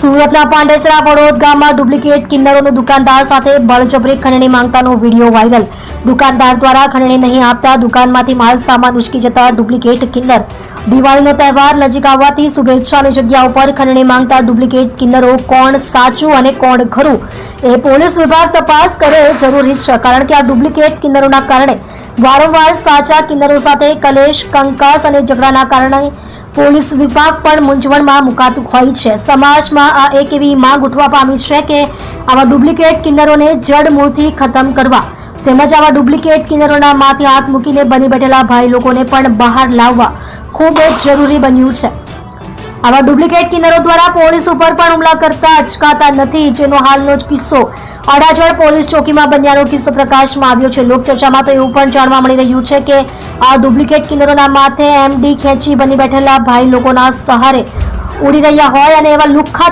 સુરતના પાંડેસરા વડોદ ગામમાં ડુપ્લિકેટ કિન્નરોનો દુકાનદાર સાથે બળજબરી ખંડણી માંગતાનો વીડિયો વાયરલ. દુકાનદાર દ્વારા ખંડણી નહીં આપતા દુકાનમાંથી માલ સામાન ઉચકી જતા ડુપ્લિકેટ કિન્નર. દિવાળીનો તહેવાર નજીક આવવાથી શુભેચ્છાની જગ્યા ઉપર ખંડણી માંગતા ડુપ્લિકેટ કિન્નરો કોણ સાચું અને કોણ ખરું? એ પોલીસ વિભાગ તપાસ કરે જરૂરી છે, કારણ કે આ ડુપ્લિકેટ કિન્નરોના કારણે વારંવાર સાચા કિન્નરો સાથે કલેશ, કંકાસ અને ઝઘડાના કારણે પોલીસ વિભાગ પણ મૂંઝવણમાં મુકાતું હોય છે. સમાજમાં આ એક એવી માંગ ઉઠવા પામી છે કે આવા ડુપ્લિકેટ કિન્નરોને જડ મૂળથી ખતમ કરવા તેમજ આવા ડુપ્લિકેટ કિન્નરોના માથે હાથ મૂકીને બની બેઠેલા ભાઈ લોકોને પણ બહાર લાવવા ખૂબ જ જરૂરી બન્યું છે. આવા ડુપ્લિકેટ કિન્નરો દ્વારા પોલીસ ઉપર પણ હુમલા કરતા અચકાતા નથી. જેનો હાલનો જ કિસ્સો અડાજણ પોલીસ ચોકીમાં બન્યાનો કિસ્સો પ્રકાશમાં આવ્યો છે. લોકચર્ચામાં તો એવું પણ જાણવા મળી રહ્યું છે કે આ ડુપ્લિકેટ કિન્નરોના માથે એમડી ખેંચી બની બેઠેલા ભાઈ લોકોના સહારે ઉડી રહ્યા હોય અને એવા લુખ્ખા